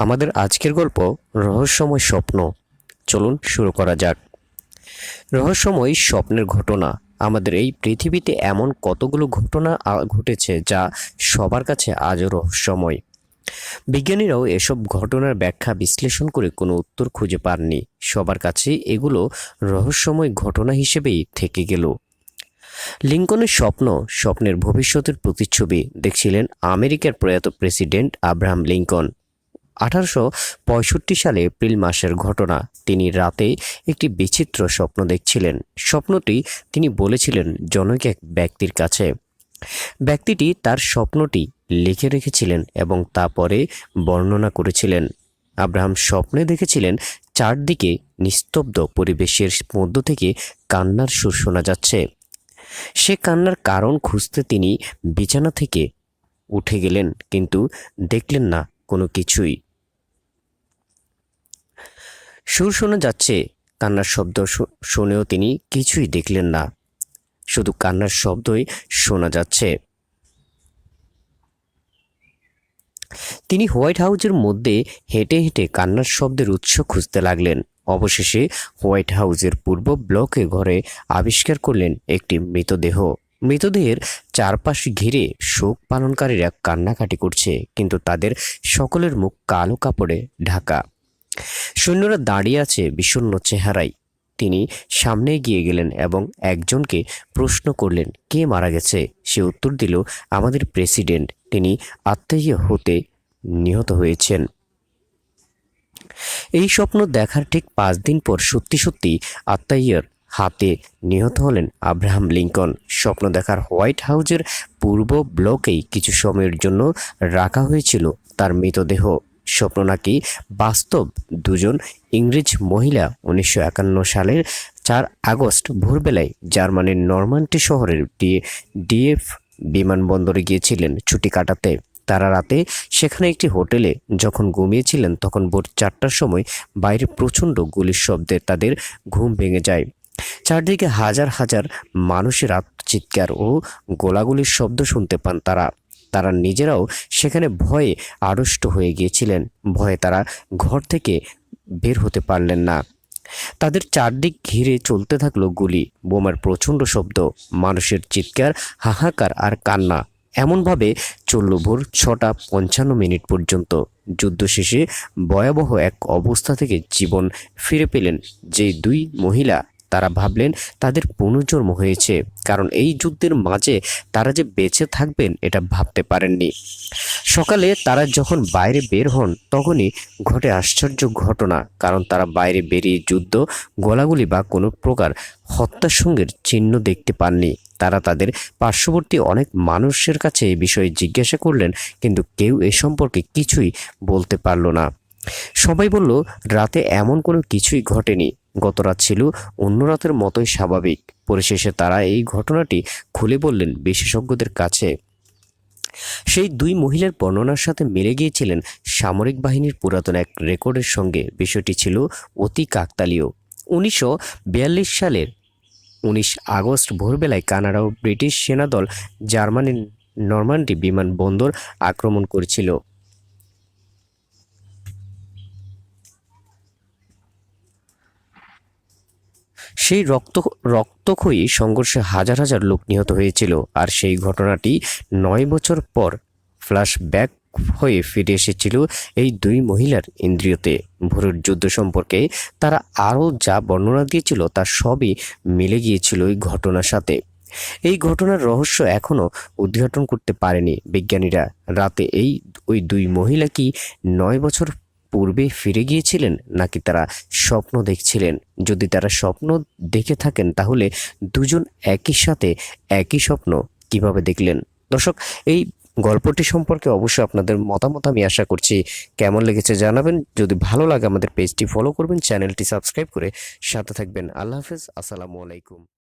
আমাদের আজকের গল্প রহস্যময় স্বপ্ন। চলুন শুরু করা যাক। রহস্যময় স্বপ্নের ঘটনা। আমাদের এই পৃথিবীতে এমন কতগুলো ঘটনা ঘটেছে যা সবার কাছে আজও রহস্যময়। বিজ্ঞানীরাও এসব ঘটনার ব্যাখ্যা বিশ্লেষণ করে কোনো উত্তর খুঁজে পাননি। সবার কাছে এগুলো রহস্যময় ঘটনা হিসেবেই থেকে গেল। লিঙ্কনের স্বপ্ন, স্বপ্নের ভবিষ্যতের প্রতিচ্ছবি দেখছিলেন আমেরিকার প্রয়াত প্রেসিডেন্ট আব্রাহাম লিঙ্কন। আঠারোশো পঁয়ষট্টি সালে এপ্রিল মাসের ঘটনা। তিনি রাতে একটি বিচিত্র স্বপ্ন দেখছিলেন। স্বপ্নটি তিনি বলেছিলেন জনক এক ব্যক্তির কাছে। ব্যক্তিটি তার স্বপ্নটি লিখে রেখেছিলেন এবং তারপরে বর্ণনা করেছিলেন। আব্রাহাম স্বপ্নে দেখেছিলেন চারদিকে নিস্তব্ধ পরিবেশের মধ্য থেকে কান্নার সুর শোনা যাচ্ছে। সে কান্নার কারণ খুঁজতে তিনি বিছানা থেকে উঠে গেলেন, কিন্তু দেখলেন না কোনো কিছুই। সুর শোনা যাচ্ছে, কান্নার শব্দ শুনেও তিনি কিছুই দেখলেন না। শুধু কান্নার শব্দই শোনা যাচ্ছে। তিনি হোয়াইট হাউজের মধ্যে হেঁটে হেঁটে কান্নার শব্দের উৎস খুঁজতে লাগলেন। অবশেষে হোয়াইট হাউজের পূর্ব ব্লকে ঘরে আবিষ্কার করলেন একটি মৃতদেহ। মৃতদেহের চারপাশ ঘিরে শোক পালনকারীরা কান্নাকাটি করছে, কিন্তু তাদের সকলের মুখ কালো কাপড়ে ঢাকা। সৈন্যরা দাঁড়িয়ে আছে বিষণ্ণ চেহারায়। তিনি সামনে গিয়ে গেলেন এবং একজনকে প্রশ্ন করলেন, কে মারা গেছে? সে উত্তর দিল, আমাদের প্রেসিডেন্ট। তিনি আত্মীয় হতে নিহত হয়েছেন। এই স্বপ্ন দেখার ঠিক পাঁচ দিন পর সত্যি সত্যি আত্মাইয়ার হাতে নিহত হলেন আব্রাহাম লিঙ্কন। স্বপ্ন দেখার হোয়াইট হাউজের পূর্ব ব্লকেই কিছু সময়ের জন্য রাখা হয়েছিল তার মৃতদেহ। স্বপ্ন নাকি বাস্তব দুজন ইংরেজ মহিলা উনিশশো একান্ন সালের চার আগস্ট ভোরবেলায় জার্মানির নরমান্টি শহরের ডিএফ বিমানবন্দরে গিয়েছিলেন ছুটি কাটাতে। তারা রাতে সেখানে একটি হোটেলে যখন ঘুমিয়েছিলেন তখন ভোর চারটার সময় বাইরে প্রচণ্ড গুলির শব্দে তাদের ঘুম ভেঙে যায়। চারদিকে হাজার হাজার মানুষের আত্মচিৎকার ও গোলাগুলির শব্দ শুনতে পান তারা। তারা নিজেরাও সেখানে ভয়ে আড়ষ্ট হয়ে গিয়েছিলেন। ভয়ে তারা ঘর থেকে বের হতে পারলেন না। তাদের চারদিক ঘিরে চলতে থাকল গুলি, বোমার প্রচণ্ড শব্দ, মানুষের চিৎকার, হাহাকার আর কান্না। এমনভাবে চলল ভোর ছটা পঞ্চান্ন মিনিট পর্যন্ত। যুদ্ধ শেষে ভয়াবহ এক অবস্থা থেকে জীবন ফিরে পেলেন যে দুই মহিলা তারা ভাবলেন তাদের পুনর্জন্ম হয়েছে, কারণ এই যুদ্ধের মাঝে তারা যে বেঁচে থাকবেন এটা ভাবতে পারেননি। সকালে তারা যখন বাইরে বের হন, তখনই ঘটে আশ্চর্য ঘটনা, কারণ তারা বাইরে বেরিয়ে যুদ্ধ, গোলাগুলি বা কোনো প্রকার হত্যার সঙ্গের চিহ্ন দেখতে পাননি। তারা তাদের পার্শ্ববর্তী অনেক মানুষের কাছে এই বিষয়ে জিজ্ঞাসা করলেন, কিন্তু কেউ এ সম্পর্কে কিছুই বলতে পারল না। সবাই বলল, রাতে এমন কোনো কিছুই ঘটেনি। গত রাত ছিল, অন্য রাতের মতোই স্বাভাবিক। পরিশেষে তারা এই ঘটনাটি খুলে বললেন বিশেষজ্ঞদের কাছে। সেই দুই মহিলার বর্ণনার সাথে মিলে গিয়েছিলেন সামরিক বাহিনীর পুরাতন এক রেকর্ডের সঙ্গে। বিষয়টি ছিল অতি কাকতালীয়। উনিশশো বিয়াল্লিশ সালের উনিশ আগস্ট ভোরবেলায় কানাডা ও ব্রিটিশ সেনাদল জার্মানির নরমান্ডি বিমানবন্দর আক্রমণ করেছিল। সেই রক্ত, রক্তক্ষয়ী সংঘর্ষে হাজার হাজার লোক নিহত হয়েছিল। আর সেই ঘটনাটি নয় বছর পর ফ্ল্যাশব্যাক হয়ে ফিরে এসেছিল এই দুই মহিলার ইন্দ্রিয়তে। ভোরের যুদ্ধ সম্পর্কে তারা আরও যা বর্ণনা দিয়েছিল তা সবই মিলে গিয়েছিল এই ঘটনার সাথে। এই ঘটনার রহস্য এখনও উদ্ঘাটন করতে পারেনি বিজ্ঞানীরা। রাতে এই, ওই দুই মহিলা কি নয় বছর পূর্বে ফিরে গিয়েছিলেন নাকি তারা স্বপ্ন দেখছিলেন? যদি তারা স্বপ্ন দেখে থাকেন, তাহলে দুজন একই সাথে একই স্বপ্ন কীভাবে দেখলেন? দর্শক, এই গল্পটি সম্পর্কে অবশ্যই আপনাদের মতামত আমি আশা করছি কেমন লেগেছে জানাবেন। যদি ভালো লাগে আমাদের পেজটি ফলো করবেন, চ্যানেলটি সাবস্ক্রাইব করে সাথে থাকবেন। আল্লাহ হাফেজ, আসসালামু আলাইকুম।